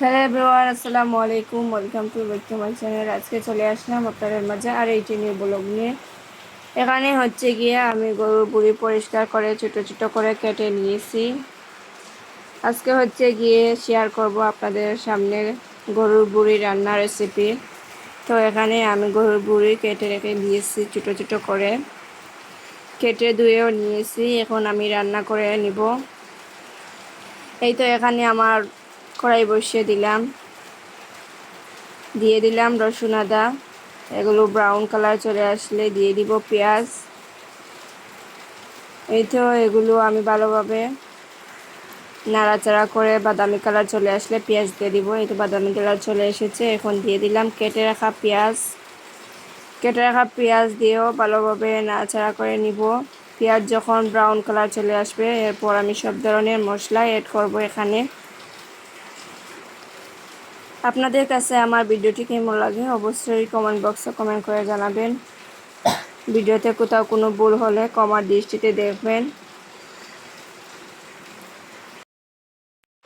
Hello everyone আসসালামু আলাইকুম। Welcome to back to my channel আজকে চলে আসলাম আপনাদের মাঝে আর এইটি নিয়ে ব্লগ নিয়ে। এখানে হচ্ছে গিয়ে আমি গরুর বুড়ি পরিষ্কার করে, ছোট ছোট করে কেটে নিয়েছি। আজকে হচ্ছে গিয়ে শেয়ার করব আপনাদের সামনে গরুর বুড়ি রান্নার রেসিপি তো এখানে আমি গরুর বুড়ি কেটে রেখে দিয়েছি, ছোট ছোট করে। কেটে ধুয়েও নিয়েছি। এখন আমি রান্না করে নিব। এই তো এখানে আমার কড়াই বসিয়ে দিলাম। দিয়ে দিলাম রসুন আদা। এগুলো ব্রাউন কালার চলে আসলে দিয়ে দিব পেঁয়াজ। এই তো এগুলো আমি ভালোভাবে নাড়াচাড়া করে বাদামি কালার চলে আসলে পেঁয়াজ দিয়ে দিব। এই তো বাদামি কালার চলে এসেছে। এখন দিয়ে দিলাম কেটে রাখা পেঁয়াজ। কেটে রাখা পেঁয়াজ দিয়েও ভালোভাবে নাড়াচাড়া করে নিব। পেঁয়াজ যখন ব্রাউন কালার চলে আসবে, এরপর আমি সব ধরনের মশলা এড করব এখানে। আপনাদের কাছে আমার ভিডিওটি কেমন লাগে অবশ্যই কমেন্ট বক্সে কমেন্ট করে জানাবেন। ভিডিওতে কোথাও কোনো ভুল হলে কমার দৃষ্টিতে দেখবেন।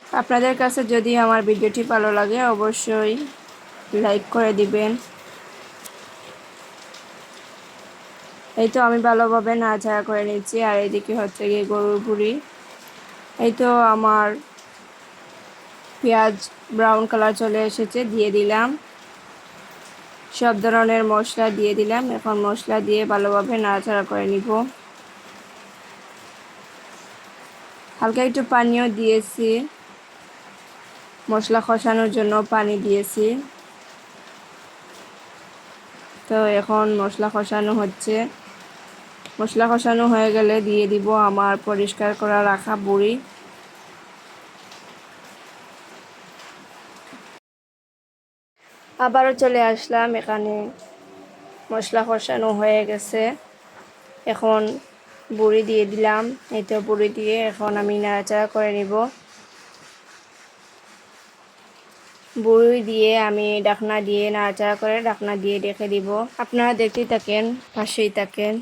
আপনাদের কাছে যদি আমার ভিডিওটি ভালো লাগে অবশ্যই লাইক করে দিবেন। এই তো আমি ভালোভাবে না নাড়াচাড়া করে নিচ্ছি, আর এইদিকে হচ্ছে গিয়ে গরুর বুড়ি এই তো আমার পেঁয়াজ ব্রাউন কালার চলে এসেছে, দিয়ে দিলাম। সব ধরনের মশলা দিয়ে দিলাম। এখন মশলা দিয়ে ভালোভাবে নাড়াচাড়া করে নিব। হালকা একটু পানিও দিয়েছি। মশলা খসানোর জন্য পানি দিয়েছি। তো এখন মশলা খসানো হচ্ছে। মশলা কষানো হয়ে গেলে দিয়ে দিব আমার পরিষ্কার করা রাখা বুড়ি। আবারও চলে আসলাম, এখানে মশলা কষানো হয়ে গেছে। এখন বুড়ি দিয়ে দিলাম, এই তো বুড়ি দিয়ে এখন আমি নাড়াচাড়া করে নিব। বুড়ি দিয়ে আমি ডাকনা দিয়ে, নাড়াচাড়া করে ডাকনা দিয়ে রেখে দিব। আপনারা দেখতেই থাকেন, পাশেই থাকেন।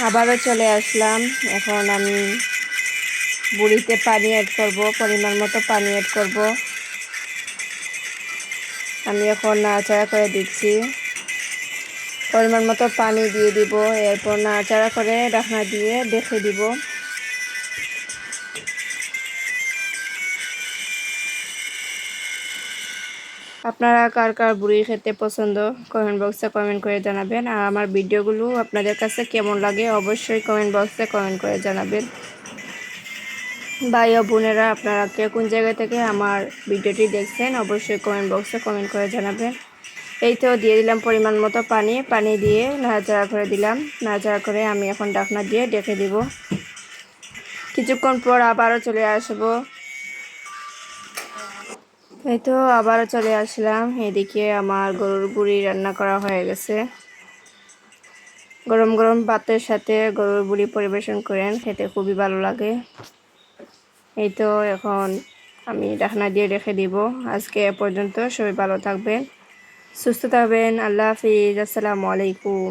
আবারও চলে আসলাম। এখন আমি বুড়িতে পানি অ্যাড করব, পরিমাণ মতো পানি অ্যাড করব। আমি এখন নাড়াচাড়া করে দিচ্ছি। পরিমাণ মতো পানি দিয়ে দিব, এরপর নাড়াচাড়া করে ডাকনা দিয়ে দেখে দিব। আপনারা কার কার বুড়ি খেতে পছন্দ কমেন্ট বক্সে কমেন্ট করে জানাবেন। আর আমার ভিডিওগুলো আপনাদের কাছে কেমন লাগে অবশ্যই কমেন্ট বক্সে কমেন্ট করে জানাবেন। ভাই ও বোনেরা, আপনারা কে কোন জায়গা থেকে আমার ভিডিওটি দেখছেন, অবশ্যই কমেন্ট বক্সে কমেন্ট করে জানাবেন। এই তো দিয়ে দিলাম পরিমাণ মতো পানি। পানি দিয়ে নাড়াচাড়া করে দিলাম। নাড়াচাড়া করে আমি এখন ডাকনা দিয়ে ডেকে দিব। কিছুক্ষণ পর আবারও চলে আসব। এই তো আবারও চলে আসলাম। এদিকে আমার গরুর বুড়ি রান্না করা হয়ে গেছে। গরম গরম ভাতের সাথে গরুর বুড়ি পরিবেশন করেন, খেতে খুবই ভালো লাগে। এই তো এখন আমি ডাকনা দিয়ে রেখে দিব। আজকে এ পর্যন্ত সবাই ভালো থাকবেন, সুস্থ থাকবেন। আল্লাহ হাফিজ। আসসালামু আলাইকুম।